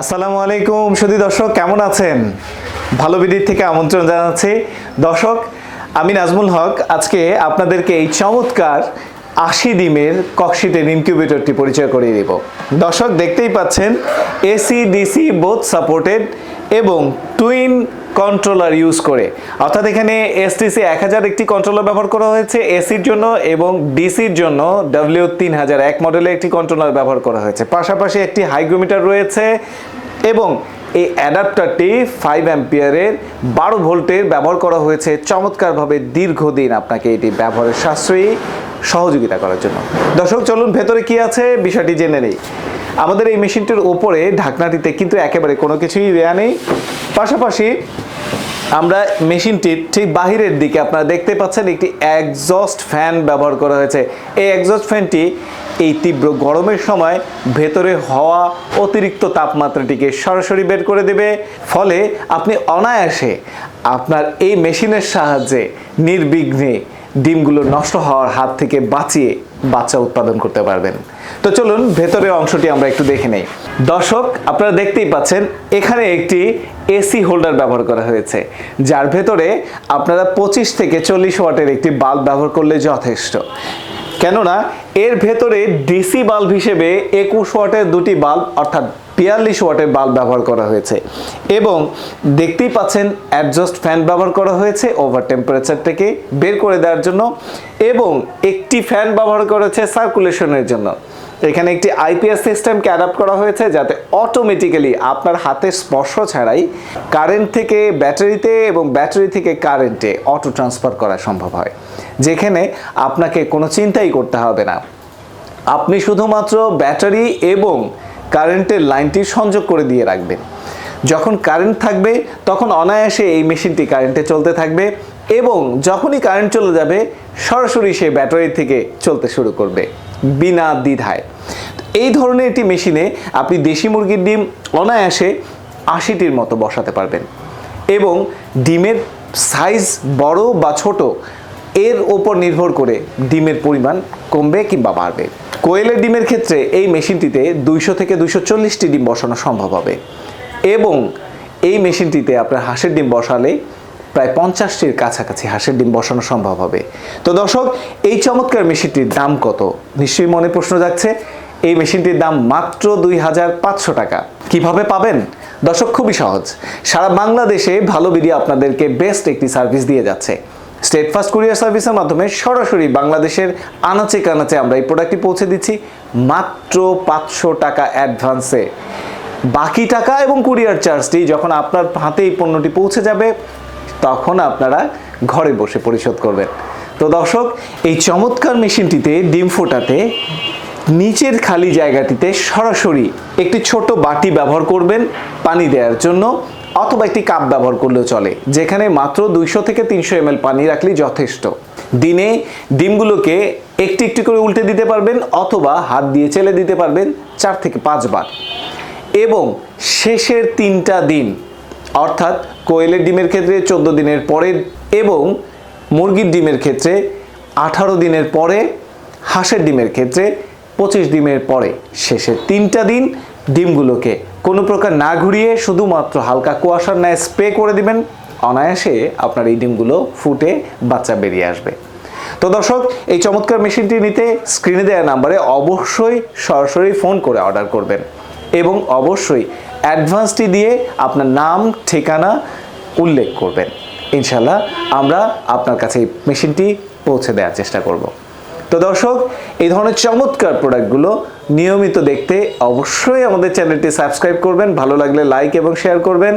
আসসালামু আলাইকুম সুধী দর্শক, কেমন আছেন? ভালো বিদির থেকে আমন্ত্রণ জানাচ্ছি। দর্শক, আমি নাজমুল হক। আজকে আপনাদেরকে এই চমৎকার আশি ডিমের ককশিটের ইনকিউবেটরটি পরিচয় করিয়ে দেব। দর্শক, দেখতেই পাচ্ছেন এসি ডিসি বোথ সাপোর্টেড এবং টুইন কন্ট্রোলার ইউজ করে। অর্থাৎ এখানে এসটিসি এক হাজার একটি কন্ট্রোলার ব্যবহার করা হয়েছে এসির জন্য এবং ডিসির জন্য ডাব্লিউ তিন হাজার, এক মডেলের একটি কন্ট্রোলার ব্যবহার করা হয়েছে। পাশাপাশি একটি হাইগ্রোমিটার রয়েছে এবং এই অ্যাডাপ্টারটি ফাইভ অ্যাম্পিয়ারের বারো ভোল্টের ব্যবহার করা হয়েছে। চমৎকারভাবে দীর্ঘদিন আপনাকে এটি ব্যবহারের সাশ্রয়ী সহযোগিতা করার জন্য। দর্শক, চলুন ভেতরে কি আছে? বিষয়টি জেনে নেই। আমাদের এই মেশিনটির ওপরে ঢাকনাটিতে কিন্তু একেবারে কোনো কিছুই দেয়া নেই। পাশাপাশি আমরা মেশিনটির ঠিক বাহিরের দিকে আপনারা দেখতে পাচ্ছেন একটি একজস্ট ফ্যান ব্যবহার করা হয়েছে। এই একজস্ট ফ্যানটি এই তীব্র গরমের সময় ভেতরে হওয়া অতিরিক্ত তাপমাত্রাটিকে সরাসরি বের করে দেবে। ফলে আপনি অনায়াসে আপনার এই মেশিনের সাহায্যে নির্বিঘ্নে ডিমগুলো নষ্ট হওয়ার হাত থেকে বাঁচিয়ে বাচ্চা উৎপাদন করতে পারবেন। তো চলুন, ভেতরের অংশটি আমরা একটু দেখে নেই। দর্শক, আপনারা দেখতেই পাচ্ছেন, এখানে একটি এসি হোল্ডার ব্যবহার করা হয়েছে, যার ভেতরে আপনারা পঁচিশ থেকে চল্লিশ ওয়াটের একটি বাল্ব ব্যবহার করলে যথেষ্ট। কেননা, এর ভেতরে ডিসি বাল্ব হিসেবে একুশ ওয়াটের দুটি বাল্ব, অর্থাৎ বিয়াল্লিশ ওয়াটের বাল্ব ব্যবহার করা হয়েছে এবং দেখতেই পাচ্ছেন অ্যাডজাস্ট ফ্যান ব্যবহার করা হয়েছে ওভার টেম্পারেচার থেকে বের করে দেওয়ার জন্য এবং একটি ফ্যান ব্যবহার করা হয়েছে সার্কুলেশনের জন্য। এখানে একটি আইপিএস সিস্টেমকে অ্যাডাপ্ট করা হয়েছে যাতে অটোমেটিক্যালি আপনার হাতের স্পর্শ ছাড়াই কারেন্ট থেকে ব্যাটারিতে এবং ব্যাটারি থেকে কারেন্টে অটো ট্রান্সফার করা সম্ভব হয়। যেখানে আপনাকে কোনো চিন্তাই করতে হবে না। আপনি শুধুমাত্র ব্যাটারি এবং কারেন্টের লাইনটি সংযোগ করে দিয়ে রাখবেন যখন কারেন্ট থাকবে, তখন অনায়াসে এই মেশিনটি কারেন্টে চলতে থাকবে এবং যখনই কারেন্ট চলে যাবে, সরাসরি সে ব্যাটারি থেকে চলতে শুরু করবে বিনা দ্বিধায়। এই ধরনের একটি মেশিনে আপনি দেশি মুরগির ডিম অনায়াসে আশিটির মতো বসাতে পারবেন এবং ডিমের সাইজ বড় বা ছোট, এর ওপর নির্ভর করে ডিমের পরিমাণ কমবে কিংবা বাড়বে। কোয়েলের ডিমের ক্ষেত্রে এই মেশিনটিতে দুইশো থেকে দুইশো চল্লিশটি ডিম বসানো সম্ভব হবে। এবং এই মেশিনটিতে আপনার হাঁসের ডিম বসালে প্রায় পঞ্চাশটির কাছাকাছি হাঁসের ডিম বসানো সম্ভব হবে। তো দর্শক, এই চমৎকার মেশিনটির দাম কত? নিশ্চয়ই মনে প্রশ্ন যাচ্ছে এই মেশিনটির দাম মাত্র দুই হাজার পাঁচশো টাকা। কীভাবে পাবেন? দর্শক, খুবই সহজ। সারা বাংলাদেশে ভালো বিডি আপনাদেরকে বেস্ট একটি সার্ভিস দিয়ে যাচ্ছে। স্টেট ফাস্ট কুরিয়ার সার্ভিসের মাধ্যমে সরাসরি বাংলাদেশের আনাচে কানাচে আমরা এই প্রোডাক্টটি পৌঁছে দিচ্ছি। মাত্র পাঁচশো টাকা অ্যাডভান্সে বাকি টাকা এবং কুরিয়ার চার্জটি যখন আপনার হাতে এই পণ্যটি পৌঁছে যাবে, তখন আপনারা ঘরে বসে পরিশোধ করবেন। তো দর্শক, এই চমৎকার মেশিনটিতে, ডিম ফোটাতে, নিচের খালি জায়গাটিতে সরাসরি একটি ছোট বাটি ব্যবহার করবেন পানি দেওয়ার জন্য। অথবা একটি কাপ ব্যবহার করলেও চলে, যেখানে মাত্র দুইশো থেকে তিনশো এম পানি রাখলে যথেষ্ট। দিনে ডিমগুলোকে একটি একটি করে উল্টে দিতে পারবেন অথবা হাত দিয়ে চেলে দিতে পারবেন চার থেকে পাঁচবার। এবং শেষের তিনটা দিন, অর্থাৎ কোয়েলের ডিমের ক্ষেত্রে চোদ্দ দিনের পরে এবং মুরগির ডিমের ক্ষেত্রে আঠারো দিনের পরে, হাঁসের ডিমের ক্ষেত্রে পঁচিশ ডিমের পরে। শেষের তিনটা দিন ডিমগুলোকে। কোনো প্রকার না ঘুরিয়ে শুধুমাত্র হালকা কুয়াশার ন্যায় স্প্রে করে দিবেন। অনায়াসে আপনার এই ডিমগুলো ফুটে বাচ্চা বেরিয়ে আসবে। তো দর্শক, এই চমৎকার মেশিনটি নিতে স্ক্রিনে দেওয়া নাম্বারে অবশ্যই সরাসরি ফোন করে অর্ডার করবেন এবং অবশ্যই অ্যাডভান্সটি দিয়ে আপনার নাম, ঠিকানা উল্লেখ করবেন। ইনশাল্লাহ আমরা আপনার কাছে এই মেশিনটি পৌঁছে দেওয়ার চেষ্টা করব। তো দর্শক, এই ধরনের চমৎকার প্রোডাক্টগুলো নিয়মিত দেখতে অবশ্যই আমাদের চ্যানেলটি সাবস্ক্রাইব করবেন, ভালো লাগলে লাইক এবং শেয়ার করবেন।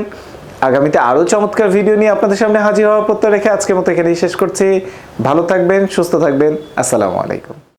আগামীতে আরও চমৎকার ভিডিও নিয়ে আপনাদের সামনে হাজির হওয়ার প্রত্যয় রেখে আজকের মতো এখানেই শেষ করছি। ভালো থাকবেন, সুস্থ থাকবেন। আসসালামু আলাইকুম।